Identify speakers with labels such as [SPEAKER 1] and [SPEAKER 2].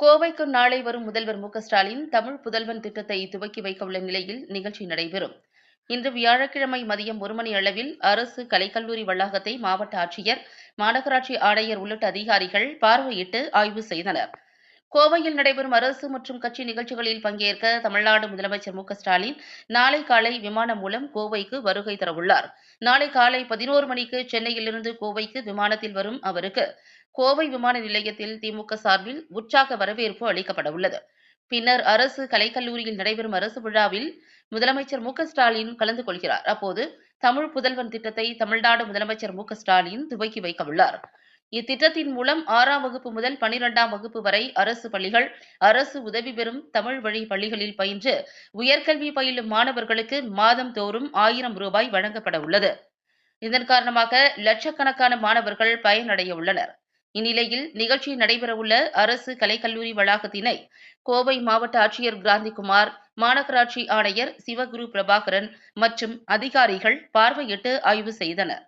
[SPEAKER 1] கோவைக்கு நாளை வரும் முதல்வர் மு ஸ்டாலின் தமிழ் புதல்வன் திட்டத்தை துவக்கி வைக்க உள்ள நிலையில் நிகழ்ச்சி நடைபெறும். இன்று வியாழக்கிழமை மதியம் ஒரு மணி அளவில் அரசு கலைக்கல்லூரி வளாகத்தை மாவட்ட ஆட்சியர் மாநகராட்சி ஆணையர் உள்ளிட்ட அதிகாரிகள் பார்வையிட்டு ஆய்வு செய்தனர். கோவையில் நடைபெறும் அரசு மற்றும் கட்சி நிகழ்ச்சிகளில் பங்கேற்க தமிழ்நாடு முதலமைச்சர் மு ஸ்டாலின் நாளை காலை விமானம் மூலம் கோவைக்கு வருகை தரவுள்ளார். நாளை காலை பதினோரு மணிக்கு சென்னையிலிருந்து கோவைக்கு விமானத்தில் வரும் அவருக்கு கோவை விமான நிலையத்தில் திமுக சார்பில் உற்சாக வரவேற்பு அளிக்கப்படவுள்ளது. பின்னர் அரசு கலைக்கல்லூரியில் நடைபெறும் அரசு விழாவில் முதலமைச்சர் மு ஸ்டாலின் கலந்து கொள்கிறார். அப்போது தமிழ் புதல்வன் திட்டத்தை தமிழ்நாடு முதலமைச்சர் மு ஸ்டாலின் துவக்கி வைக்கவுள்ளார். இத்திட்டத்தின் மூலம் ஆறாம் வகுப்பு முதல் பனிரெண்டாம் வகுப்பு வரை அரசு பள்ளிகள் அரசு உதவி பெறும் தமிழ் வழி பள்ளிகளில் பயின்று உயர்கல்வி பயிலும் மாணவர்களுக்கு மாதம் தோறும் ஆயிரம் ரூபாய் வழங்கப்பட உள்ளது. இதன் காரணமாக லட்சக்கணக்கான மாணவர்கள் பயனடைய உள்ளனர். இந்நிலையில் நிகழ்ச்சி நடைபெறவுள்ள அரசு கலைக்கல்லூரி வளாகத்தினை கோவை மாவட்ட ஆட்சியர் கிராந்திகுமார் மாநகராட்சி ஆணையர் சிவகுரு பிரபாகரன் மற்றும் அதிகாரிகள் பார்வையிட்டு ஆய்வு செய்தனர்.